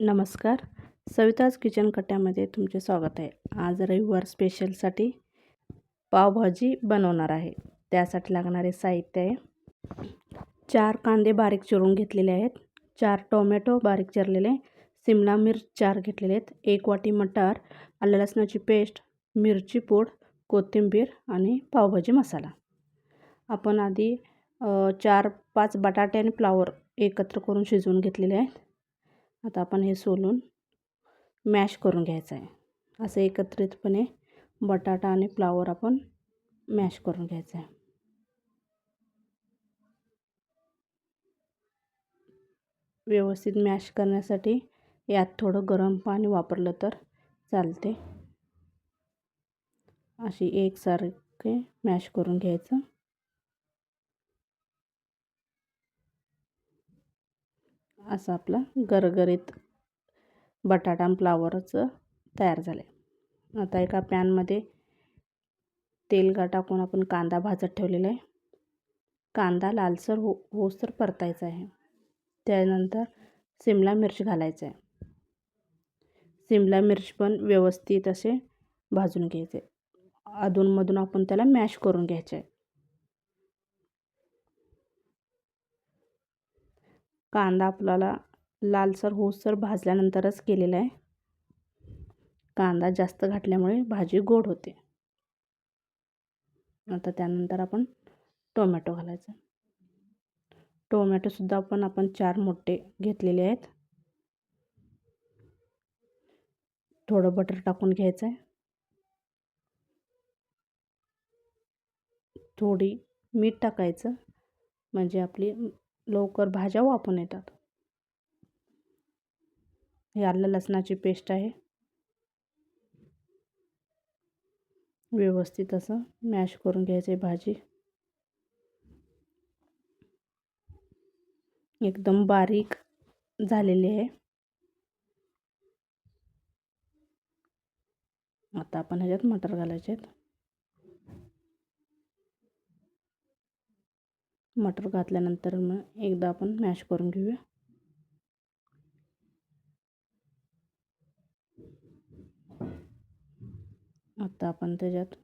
नमस्कार. सविताज किचन कट्ट्यामध्ये तुमचे स्वागत आहे. आज रविवार स्पेशलसाठी पावभाजी बनवणार आहे. त्यासाठी लागणारे साहित्य आहे. चार कांदे बारीक चिरून घेतलेले आहेत. चार टोमॅटो बारीक चिरलेले सिमला मिर्च चार घेतलेले आहेत. एक वाटी मटार आलं लसणाची पेस्ट मिरची पूड कोथिंबीर आणि पावभाजी मसाला. आपण आधी चार पाच बटाटे आणि फ्लावर एकत्र करून शिजवून घेतलेले आहेत. आता आपण हे सोलून मॅश करून घ्यायचं आहे. असं एकत्रितपणे बटाटा आणि फ्लावर आपण मॅश करून घ्यायचं आहे. व्यवस्थित मॅश करण्यासाठी यात थोडं गरम पाणी वापरलं तर चालते. अशी एकसारखे मॅश करून घ्यायचं. असं आपलं गरगरीत बटाटा फ्लावरचं तयार झालं आहे आता एका पॅनमध्ये तेल गा टाकून आपण कांदा भाजत ठेवलेला आहे. कांदा लालसर हो होसर परतायचा आहे. त्यानंतर सिमला मिरची घालायचं आहे. सिमला मिरची पण व्यवस्थित असे भाजून घ्यायचे. अधूनमधून आपण त्याला मॅश करून घ्यायचे आहे. कांदा आपल्याला लालसर होसर भाजल्यानंतरच केलेला आहे. कांदा जास्त घातल्यामुळे भाजी गोड होते. आता त्यानंतर आपण टोमॅटो घालायचं. टोमॅटोसुद्धा पण आपण चार मोठे घेतलेले आहेत. थोडं बटर टाकून घ्यायचं आहे थोडी मीठ टाकायचं. म्हणजे आपली लवकर भाज्या वापरून येतात. हे आलं लसणाची पेस्ट आहे. व्यवस्थित असं मॅश करून घ्यायचं आहे भाजी. एकदम बारीक झालेली आहे. आता आपण ह्याच्यात मटर घालायचे आहेत. मटर घातल्यानंतर मग एकदा आपण मॅश करून घेऊया. आता आपण त्याच्यात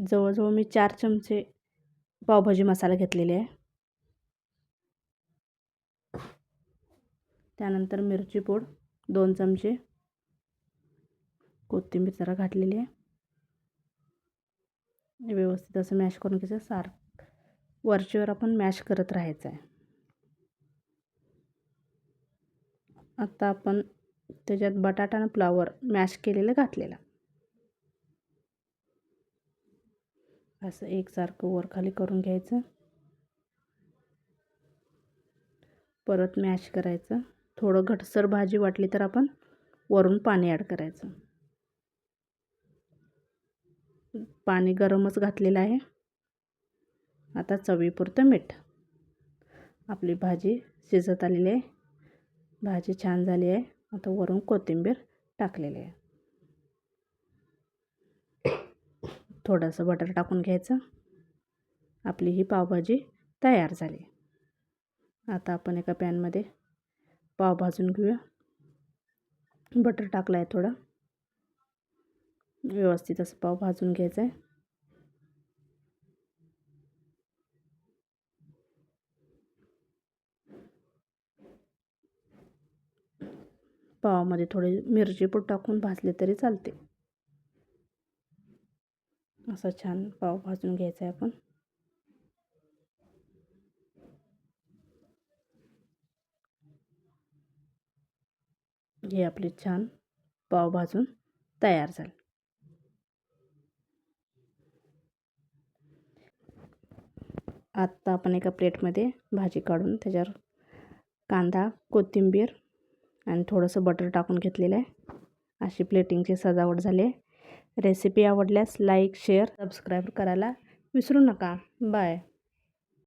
जवळजवळ मी चार चमचे पावभाजी मसाला घेतलेले आहे. त्यानंतर मिरची पूड दोन चमचे कोथिंबीर जरा घातलेली आहे. व्यवस्थित असं मॅश करून घ्यायचं सार वरचीवर आपण मॅश करत राहायचं आहे. आता आपण त्याच्यात बटाटा आणि फ्लावर मॅश केलेलं घातलेलं. असं एकसारखं वर खाली करून घ्यायचं. परत मॅश करायचं. थोडं घटसर भाजी वाटली तर आपण वरून पाणी ॲड करायचं. पाणी गरमच घातलेलं आहे. आता चवीपुरतं मीठ. आपली भाजी शिजत आलेली आहे. भाजी छान झाली आहे. आता वरून कोथिंबीर टाकलेली आहे. थोडंसं बटर टाकून घ्यायचं. आपली ही पावभाजी तयार झाली. आता आपण एका पॅनमध्ये पाव भाजून घेऊया. बटर टाकलं आहे थोडं. व्यवस्थित असं पाव भाजून घ्यायचं आहे पावामध्ये थोडी मिरचीपूड टाकून भाजले तरी चालते. असा छान पाव भाजून घ्यायचा आहे आपण. हे आपले छान पाव भाजून तयार झाले. आत्ता आपण एका प्लेटमध्ये भाजी काढून त्याच्यावर कांदा कोथिंबीर आणि थोडंसं बटर टाकून घेतलेलं आहे. अशी प्लेटिंगची सजावट झाली आहे. रेसिपी आवडल्यास लाईक शेअर सबस्क्राईब करायला विसरू नका. बाय